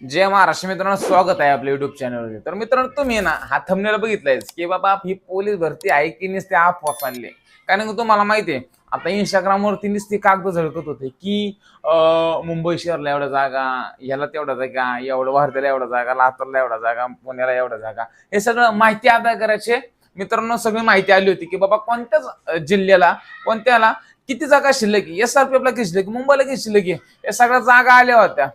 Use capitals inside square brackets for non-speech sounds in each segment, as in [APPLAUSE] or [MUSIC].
जय महाराष्ट्र. मित्रांनो स्वागत आहे आपल्या युट्यूब चॅनलवर तर मित्रांनो तुम्ही ना हा थंबनेल बघितलायच की बाबा ही पोलीस भरती आहे की नसते अफवा चालली कारण की तुम्हाला माहिती आहे आता इंस्टाग्रामवरती नुसती कागद झळकत होते की मुंबई शहरला एवढ्या जागा याला तेवढ्या जागा एवढं वर्ध्याला एवढ्या जागा लातूरला एवढ्या जागा पुण्याला एवढ्या जागा. हे सगळं माहिती अदा करायचे. मित्रांनो सगळी माहिती आली होती की बाबा कोणत्याच जिल्ह्याला कोणत्याला किती जागा शिल्लक एस आर पी एफला किती शिल्लक मुंबईला किती शिल्लक आहे? या सगळ्या जागा आल्या होत्या.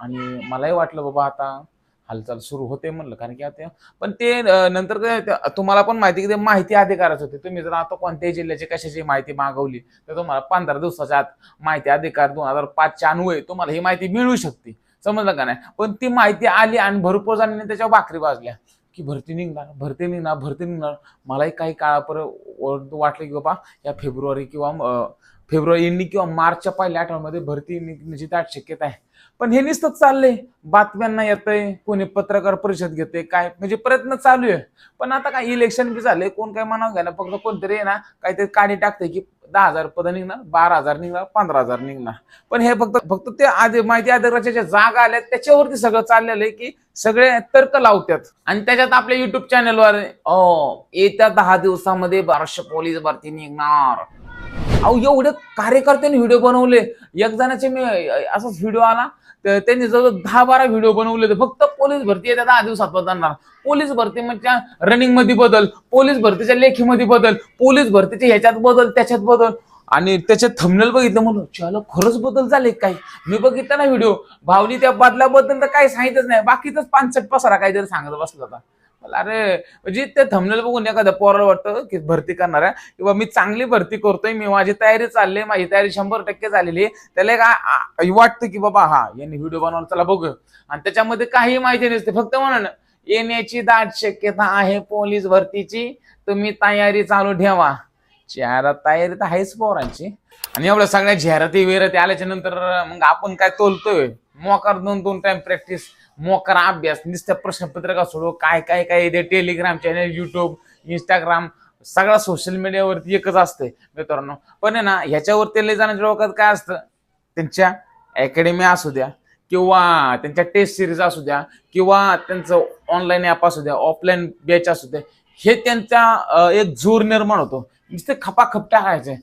आणि मलाही वाटलं बाबा आता हालचाल सुरू होते म्हणलं. कारण की आता पण ते नंतर तुम्हाला पण माहिती की ते माहिती अधिकारच होते. तुम्ही जर आता कोणत्याही जिल्ह्याची कशाची माहिती मागवली तर तुम्हाला पंधरा दिवसाच्या आत माहिती अधिकार दोन हजार पाचच्या अन्वये तुम्हाला ही माहिती मिळू शकते. समजलं का नाही? पण ती माहिती आली आणि भरपूर जणांनी त्याच्यावर भाकरी वाजल्या की भरती निघणार भरती निघणार भरती निघणार. मलाही काही काळापर्यंत वाटलं की बाबा या फेब्रुवारी किंवा फेब्रुवारी एंडिंग किंवा मार्चच्या पहिल्या आठवड्यामध्ये भरती निघण्याची दाट शक्यता आहे. पण हे नुसतं चाललंय. बातम्यांना येतंय कोणी पत्रकार परिषद घेते काय? म्हणजे प्रयत्न चालू आहे. पण आता काय इलेक्शन बी झालंय कोण काय म्हणावं घ्या ना फक्त कोणतरी आहे ना काहीतरी काढी टाकतंय की दहा हजार पद निघणार बारा हजार निघणार पंधरा हजार निघणार. पण हे फक्त फक्त ते आधी माहिती अधिकाराच्या ज्या जागा आल्या त्याच्यावरती सगळं चाललेलं आहे की सगळे तर्क लावतात आणि त्याच्यात आपल्या युट्यूब चॅनलवर येत्या दहा दिवसामध्ये बाराशे पोलीस भरती निघणार. अहो एवढे कार्यकर्त्यांनी व्हिडिओ बनवले. एक जणाचे मी असाच व्हिडिओ आला तर त्यांनी जवळ दहा बारा व्हिडिओ बनवले होते. फक्त पोलीस भरती येत्या दहा दिवसात बदलणार. पोलीस भरती म्हणजे रनिंगमध्ये बदल पोलीस भरतीच्या लेखीमध्ये बदल पोलीस भरतीच्या ह्याच्यात बदल त्याच्यात बदल. आणि त्याच्यात थंबनेल बघितलं म्हणून चलो खरंच बदल झाले काय? मी बघितलं ना व्हिडिओ भावनी त्या बदलाबद्दल तर काही सांगितच नाही. बाकीच पानसट पसारा काहीतरी सांगत बसला होता. मला अरे म्हणजे ते थमलेल बघून एखादा पोराला वाटतं की भरती करणार आहे. किंवा मी चांगली भरती करतोय मी माझी तयारी चालली माझी तयारी शंभर टक्के झालेली आहे. त्याला एक वाटतं की बाबा हा यांनी व्हिडिओ बनवला चला बघ. आणि त्याच्यामध्ये काही माहिती नसते फक्त म्हणा येण्याची दाट शक्यता आहे पोलीस भरतीची तुम्ही तयारी चालू ठेवा. चेहरा तयारी तर आहेच पोरांची. आणि एवढ्या सगळ्या जाहिराती विहिराती आल्याच्यानंतर मग आपण काय तोलतोय? मोकार दोन दोन टाइम प्रॅक्टिस मोकरा अभ्यास नुसत्या प्रश्नपत्रिका सोडव काय काय काय येते टेलिग्राम चॅनल युट्यूब इंस्टाग्राम सगळा सोशल मीडियावरती एकच असते मित्रांनो. पण आहे ना ह्याच्यावरती लय जाण्याच्या डोक्यात काय असतं? त्यांच्या अकॅडमी असू द्या किंवा त्यांच्या टेस्ट सिरीज असू द्या किंवा त्यांचं ऑनलाईन ॲप असू द्या ऑफलाईन बॅच असू द्या हे त्यांचा एक जोर निर्माण होतो. नुसते खपाखप टाकायचे.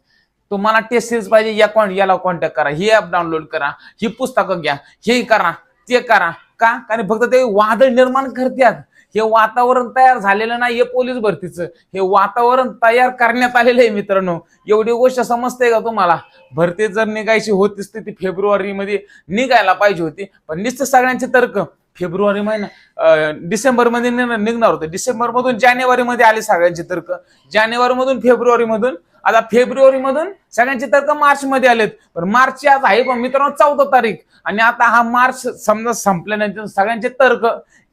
तुम्हाला टेस्ट सिरीज पाहिजे या कॉन याला कॉन्टॅक्ट करा हे ॲप डाउनलोड करा ही पुस्तकं घ्या हे करा ते करा. का? कारण फक्त ते वादळ निर्माण करतात. हे वातावरण तयार झालेलं नाही हे पोलीस भरतीचं. हे वातावरण तयार करण्यात आलेलं आहे मित्रांनो. एवढी गोष्ट समजते का तुम्हाला? भरती जर निघायची होतीच तर ती फेब्रुवारी मध्ये निघायला पाहिजे होती. पण निश्चित सगळ्यांचे तर्क. फेब्रुवारी महिना डिसेंबरमध्ये निघणार होते. डिसेंबर मधून जानेवारी मध्ये आले सगळ्यांचे तर्क. जानेवारी मधून फेब्रुवारी मधून आता फेब्रुवारी मधून सगळ्यांचे तर्क मार्च मध्ये आलेत. पण मार्च आज आहे पण मित्रांनो चौदा तारीख. आणि आता हा मार्च समजा संपल्यानंतर सगळ्यांचे तर्क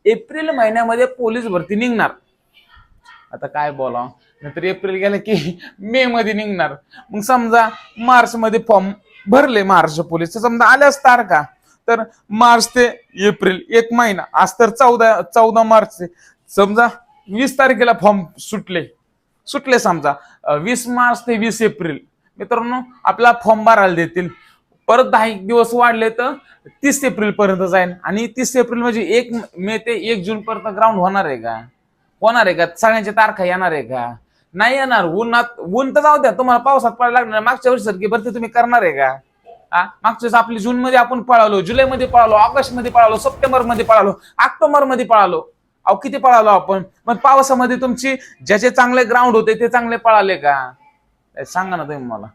एप्रिल महिन्यामध्ये पोलीस भरती निघणार. आता काय बोलावं? नंतर एप्रिल गेलं की मे मध्ये निघणार. मग समजा मार्च मध्ये फॉर्म भरले महाराष्ट्र पोलीस. समजा आल्याच तारखा. तर मार्च ते एप्रिल एक महिना. आज तर चौदा चौदा मार्च ते समजा वीस तारखेला फॉर्म सुटले. सुटले समजा. वीस मार्च ते वीस एप्रिल. मित्रांनो आपला फॉर्म भरायला देतील. परत दहा एक दिवस वाढले तर तीस एप्रिल पर्यंत जाईल आणि तीस एप्रिल म्हणजे एक मे ते एक जून पर्यंत ग्राउंड होणार आहे का? होणार आहे का? सगळ्यांच्या तारखा येणार आहे का? नाही येणार. उन्हात ऊन तर जाऊ द्या. तुम्हाला पावसात पडायला लागणार. मागच्या वर्षी सारखी भरती तुम्ही करणार आहे का? मागच्या आपली जून मध्ये आपण पळालो जुलै मध्ये पळालो ऑगस्टमध्ये पळालो सप्टेंबरमध्ये पळालो ऑक्टोबरमध्ये पळालो. अहो किती पळालो आपण? मग पावसामध्ये तुमची ज्याचे चांगले ग्राउंड होते ते चांगले पळाले का? सांगा ना तुम्ही मला.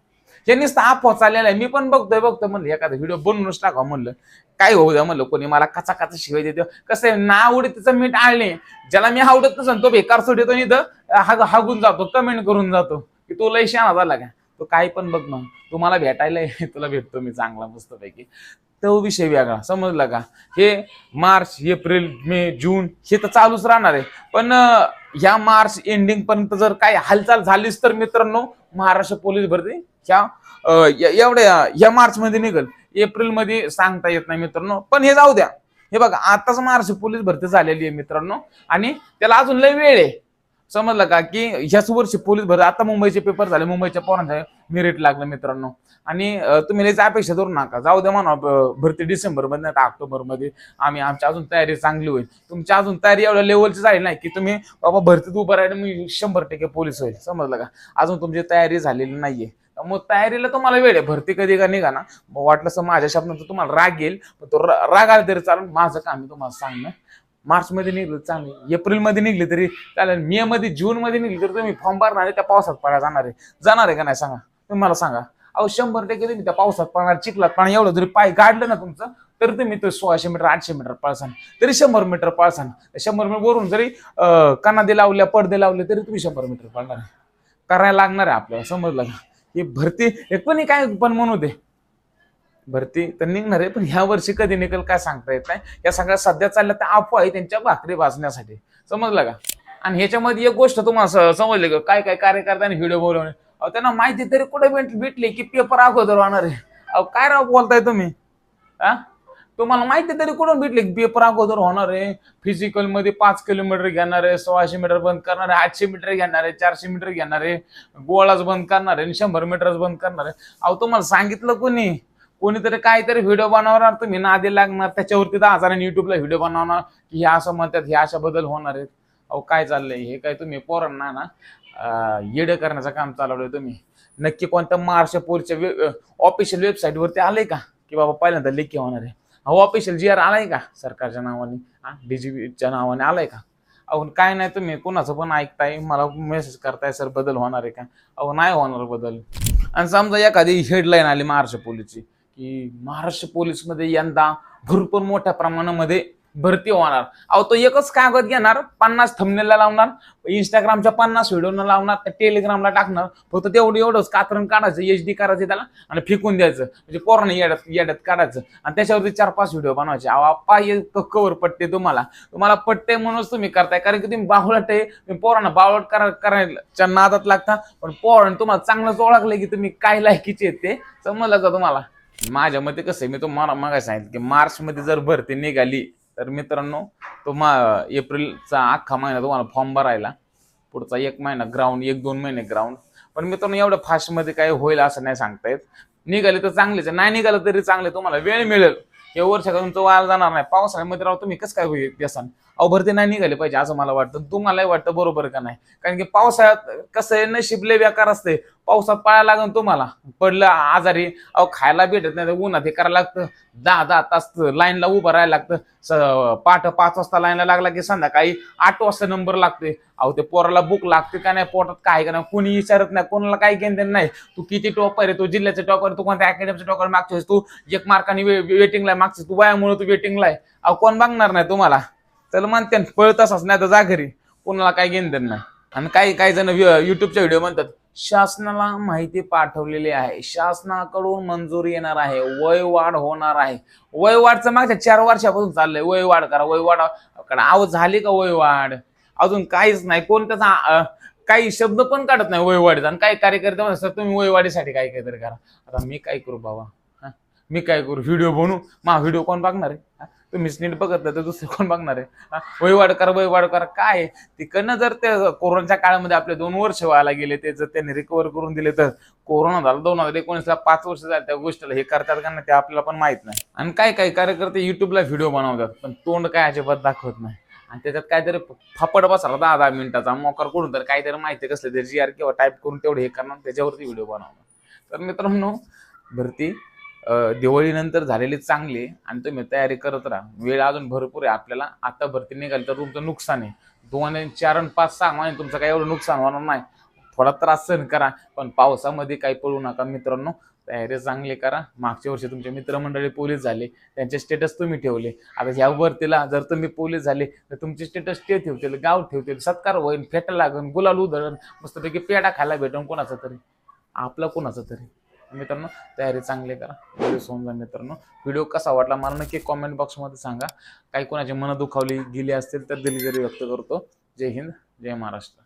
हे नुसतं अफवा चाललेला आहे. मी पण बघतोय बघतो म्हणलं एखादा व्हिडिओ बनवूनच टाका म्हणलं. काय होऊ द्या म्हणलं कोणी मला कचा कचा शिवाय देतो. कसं आहे ना आवडत तिचं मीठ आणले ज्याला मी आवडत नसेल तो बेकार सोडतो येतो आणि इथं हागून जातो कमेंट करून जातो. की तो लय शहाणा झाला का? तो काय पण बघ मग. तुम्हाला भेटायला [LAUGHS] तुला भेटतो मी चांगला मस्तपैकी. तो विषय वेगळा समजला का? हे मार्च एप्रिल मे जून हे तर चालूच राहणार आहे. पण या ह्या मार्च एंडिंग पर्यंत जर काही हालचाल झालीच तर मित्रांनो महाराष्ट्र पोलीस भरती ह्या एवढ्या या- मार्च मध्ये निघल. एप्रिलमध्ये सांगता येत नाही मित्रांनो. पण हे जाऊ द्या. हे बघा आताच महाराष्ट्र पोलीस भरती झालेली आहे मित्रांनो. आणि त्याला अजून लय वेळ आहे. समजलं का की ह्याच वर्षी पोलीस भरती आता मुंबईचे पेपर झाले मुंबईच्या पोरांचा मेरिट लागलं मित्रांनो. आणि तुम्ही लयच अपेक्षा धरू नका. जाऊ द्या म्हणा भरती डिसेंबरमध्ये नाही ऑक्टोबरमध्ये. आम्ही आमची अजून तयारी चांगली होईल. तुमची अजून तयारी एवढ्या लेवलची झाली नाही की तुम्ही बाबा भरतीत उभं राहिलं मी शंभर टक्के पोलीस होईल. समजलं का? अजून तुमची तयारी झालेली नाहीये. मग तयारीला तुम्हाला वेळ आहे. भरती कधी का निघा ना. वाटलं माझ्या शब्दांचा तुम्हाला राग येईल. पण तो राग आला तरी चालेल. माझं काम तुम्हाला सांगणं. मार्च मध्ये निघलं चांगली. एप्रिलमध्ये निघली तरी चालेल. मे मध्ये जून मध्ये निघली तरी तुम्ही फॉर्म भरणार आहे त्या पावसात पडा जाणार आहे. जाणार आहे का नाही सांगा. तुम्ही मला सांगा. अहो शंभर टक्के तुम्ही त्या पावसात पडणार चिखलात पाणी एवढं जरी पाय गाडलं ना तुमचं तर तुम्ही तो सोळाशे मीटर आठशे मीटर पळसान. तरी शंभर मीटर पळसान. शंभर मीटर वरून जरी कनादे लावल्या पडदे लावले तरी तुम्ही शंभर मीटर पळणार करायला लागणार आहे आपल्याला समजलं का? ही भरती हे पण काय पण म्हणू दे. भरती तर निघणार आहे. पण ह्या वर्षी कधी निघेल काय सांगता येत नाही. या सगळ्या सध्या चालल्या त्या अफवा आहे त्यांच्या भाकरी भाजण्यासाठी. समजलं का? आणि ह्याच्यामध्ये एक गोष्ट तुम्हाला स- समजली का? काय काय कार्यकर्त्यांनी व्हिडिओ बोलवणे अहो त्यांना माहिती तरी कुठे भेट भेटली की पेपर अगोदर होणार आहे. अहो काय राव बोलताय तुम्ही? हा तुम्हाला माहिती तरी कुठून भेटली की पेपर अगोदर होणार आहे? फिजिकलमध्ये पाच किलोमीटर घेणार आहे सोळाशे मीटर बंद करणार आहे आठशे मीटर घेणार आहे चारशे मीटर घेणार आहे. गोळाच बंद करणार आहे आणि शंभर मीटरच बंद करणार आहे. अहो तुम्हाला सांगितलं कोणी? कोणीतरी काहीतरी व्हिडिओ बनवणार तुम्ही नादी लागणार त्याच्यावरती दहा हजारांनी युट्यूबला व्हिडिओ बनवणार की हे असं म्हणतात हे अशा बदल होणार आहेत. अहो काय चाललंय? हे काय तुम्ही पोरांना ना येडं करण्याचं काम चालवलंय तुम्ही. नक्की कोणत्या महाराष्ट्र पोलीसच्या ऑफिशियल वेबसाईटवरती आलंय का? की बाबा पहिल्यांदा लेखी होणार आहे. अहो ऑफिशियल जी आर आलाय का? सरकारच्या नावाने डीजीपीच्या नावाने आलाय का? अहो काय नाही तुम्ही कोणाचं पण ऐकताय मला मेसेज करताय सर बदल होणार आहे का? अहो नाही होणार बदल. आणि समजा एखादी हेडलाईन आली महाराष्ट्र पोलीसची की महाराष्ट्र पोलीसमध्ये यंदा भरपूर मोठ्या प्रमाणामध्ये भरती होणार. अहो तो एकच कागद घेणार पन्नास थंबनेलला लावणार इंस्टाग्रामच्या पन्नास व्हिडिओना लावणार त्या टेलिग्रामला टाकणार फक्त तेवढं एवढंच कातरण काढायचं एच डी करायचं त्याला आणि फेकून द्यायचं. म्हणजे पोरांना येड्यात येड्यात काढायचं. आणि त्याच्यावरती चार पाच व्हिडिओ बनवायचे. अहो पाय कवर पटते तुम्हाला. तुम्हाला पटते म्हणूनच तुम्ही करताय कारण की तुम्ही बावळट आहे. तुम्ही पोरांना बावळट करा करायच्या नादात लागता. पण पोरांनी तुम्हाला चांगलंच ओळखलं की तुम्ही काय लायकीचे ते समजलं का तुम्हाला? माझ्या मते कसं आहे मी तुम्हाला मागाय सांगितलं की मार्च मध्ये जर भरती निघाली तर मित्रांनो तो मा एप्रिलचा अख्खा महिना तुम्हाला फॉर्म भरायला पुढचा एक महिना ग्राउंड एक दोन महिने ग्राउंड पण मित्रांनो एवढं फास्टमध्ये काय होईल असं नाही सांगता येत. निघाले तर चांगलेच आहे नाही निघालं तरी चांगले तुम्हाला वेळ मिळेल. या वर्षात तुमचं वाया जाणार नाही. पावसाळ्यामध्ये राहू तुम्ही कसं काय होईल व्यसन? अवभरते नाही निघाले पाहिजे असं मला वाटतं. तुम्हालाही वाटतं बरोबर का नाही? कारण की पावसाळ्यात कसं आहे नशीब लय बेकार असते. पावसात पाळायला लागून तुम्हाला. पडलं आजारी अहो खायला भेटत नाही तर उन्हात हे करायला लागतं. दहा दहा तास लाईनला उभं राहायला लागतं. स- पहाट पाच वाजता लाईनला लागला की संध्याकाळी आठ वाजता नंबर लागते अहो ते पोराला बुक लागते का नाही पोटात काय का नाही कोणी विचारत नाही कोणाला काही घेणं नाही. तू किती टॉपर आहे तू जिल्ह्याचे टॉपर तू कोणत्या अकॅडमीचे टॉपर मागतोस तू एक मार्काने वेटिंगला मागतोस तू वयामुळे तू वेटिंगला आहे. अहो कोण बघणार नाही तुम्हाला? चल म्हणते न, पळत असच नाही तर जा घरी. कोणाला काही घेणं देणं नाही. आणि काही काही जण युट्यूबच्या व्हिडिओ म्हणतात शासनाला माहिती पाठवलेली आहे. शासनाकडून मंजुरी येणार आहे. वय वाढ होणार आहे. वय वाढचं मागच्या चार वर्षापासून चाललंय. वय वाढ करा वय वाढ करा. आव झाली का वय वाढ अजून काहीच नाही. कोण त्याचा काही शब्द पण काढत नाही वयवाडीत आणि काही कार्यकर्ते म्हणतात "सर, तुम्ही वयवाडीसाठी काय काहीतरी करा. आता मी काय करू बाबा? हा? मी काय करू? व्हिडिओ बनवू मा व्हिडिओ कोण बघणार आहे? तुम्हीच नीट बघत नाही तर दुसरे कोण बघणार आहे? हा? वयवाढ करा वयवाढ करा. काय तिकडनं जर ते कोरोनाच्या काळामध्ये आपले दोन वर्ष व्हायला गेले ते जर त्यांनी रिकवर करून दिले तर कोरोना झाला दोन हजार एकोणीसला पाच वर्ष झाले त्या गोष्टीला. हे करतात का नाही ते आपल्याला पण माहीत नाही. आणि काय काय कार्यकर्ते युट्यूबला व्हिडिओ बनवतात पण तोंड काय अजिबात दाखवत नाही. आणि त्याच्यात काहीतरी फापट बसला दहा दहा मिनिटाचा मोकार करून तर काहीतरी माहिती कसली तरी जी आर किंवा टाईप करून तेवढे हे करणार त्याच्यावरती व्हिडिओ बनवणार. तर मित्रांनो भरती दिवाळीनंतर झालेले चांगले आणि तुम्ही तयारी करत राहा. वेळ अजून भरपूर आहे आपल्याला. आता भरती निघाली तर तुमचं नुकसान आहे. दोन आणि चार आणि पाच सहा महिने तुमचं काही एवढं नुकसान होणार नाही. थोडा त्रास सहन करा पण पावसामध्ये काही पडू नका मित्रांनो. तयारी चांगली करा. मागच्या वर्षी तुमचे मित्रमंडळी पोलीस झाले. त्यांचे स्टेटस तुम्ही ठेवले. आता ह्या भरतीला जर तुम्ही पोलीस झाले तर तुमचे स्टेटस ते ठेवतील गाव ठेवतील. सत्कार होईल फेटा लागन गुलाल उधळण मस्तपैकी पेढा खायला भेटून कोणाचा तरी. आपला कोणाचा तरी. मित्रांनो तयारी चांगली करा. व्हिडिओ सोडून जा मित्रांनो. व्हिडिओ कसा वाटला मला नक्की कॉमेंट बॉक्समध्ये सांगा. काही कोणाची मनं दुखावली गेली असतील तर दिलगिरी व्यक्त करतो. जय हिंद जय महाराष्ट्र.